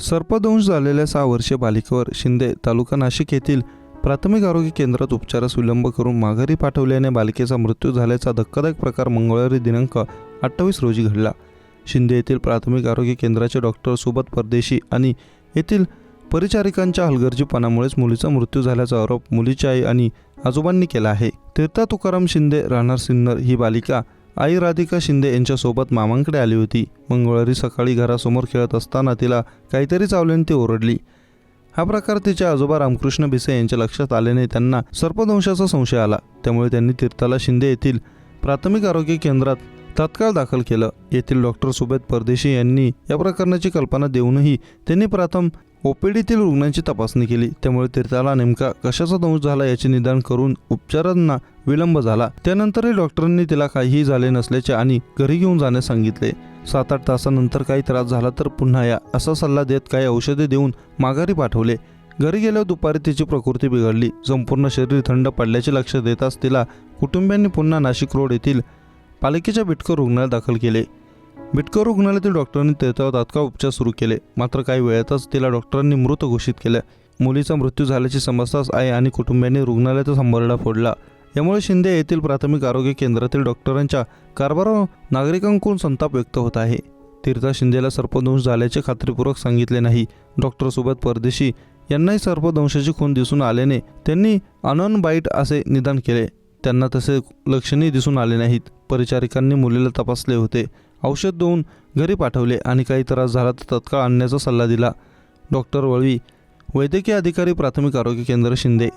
सर्पदंश झालेल्या सहा वर्षीय बालिकेवर शिंदे तालुका नाशिक येथील प्राथमिक आरोग्य केंद्रात उपचारास विलंब करून माघारी पाठवल्याने बालिकेचा मृत्यू झाल्याचा धक्कादायक प्रकार मंगळवारी दिनांक अठ्ठावीस रोजी घडला. शिंदे येथील प्राथमिक आरोग्य केंद्राचे डॉक्टर सुबत परदेशी आणि येथील परिचारिकांच्या हलगर्जीपणामुळेच मुलीचा मृत्यू झाल्याचा आरोप मुलीची आई आणि आजोबांनी केला आहे. तीर्था तुकाराम शिंदे राहणार सिन्नर ही बालिका आई राधिका शिंदे यांच्यासोबत मामांकडे आली होती. मंगळवारी सकाळी घरासमोर खेळत असताना तिला काहीतरी चावल्याने ती ओरडली. हा प्रकार तिचे आजोबा रामकृष्ण भिसे यांच्या लक्षात आल्याने त्यांना सर्पदंशाचा संशय आला. त्यामुळे त्यांनी तीर्थाला शिंदे येथील प्राथमिक आरोग्य केंद्रात तात्काळ दाखल केलं. येथील डॉक्टर सुबेद परदेशी यांनी या प्रकरणाची कल्पना देऊनही त्यांनी प्रथम ओपीडीतील रुग्णांची तपासणी केली. त्यामुळे तीर्थाला नेमका कशाचा दंश झाला याचे निदान करून उपचारांना विलंब झाला. त्यानंतरही डॉक्टरांनी तिला काहीही झाले नसल्याचे आणि घरी घेऊन जाण्यास सांगितले. सात आठ तासानंतर काही त्रास झाला तर पुन्हा या असा सल्ला देत काही औषधे देऊन माघारी पाठवले. घरी गेल्यावर दुपारी तिची प्रकृती बिघडली. संपूर्ण शरीर थंड पडल्याचे लक्ष देताच तिला कुटुंबियांनी पुन्हा नाशिक रोड येथील पालिकेच्या बिटकर रुग्णालयात दाखल केले. बिटकर रुग्णालयातील डॉक्टरांनी त्याच्यावर तात्काळ उपचार सुरू केले. मात्र काही वेळातच तिला डॉक्टरांनी मृत घोषित केलं. मुलीचा मृत्यू झाल्याची समजताच आई आणि कुटुंबियांनी रुग्णालयाचा संबरडा फोडला. यामुळे शिंदे येथील प्राथमिक आरोग्य केंद्रातील डॉक्टरांच्या कारभारावर नागरिकांकडून संताप व्यक्त होत आहे. तीर्था शिंदेला सर्पदंश झाल्याचे खात्रीपूर्वक सांगितले नाही. डॉक्टर सुबत परदेशी यांनाही सर्पदंशाची खून दिसून आल्याने त्यांनी अनॉन बाईट असे निदान केले. त्यांना तसे लक्षणे दिसून आले नाहीत. परिचारिकांनी मुलीला तपासले होते. औषध देऊन घरी पाठवले आणि काही त्रास झाला तर तत्काळ आणण्याचा सल्ला दिला. डॉक्टर वळवी वैद्यकीय अधिकारी प्राथमिक आरोग्य केंद्र शिंदे.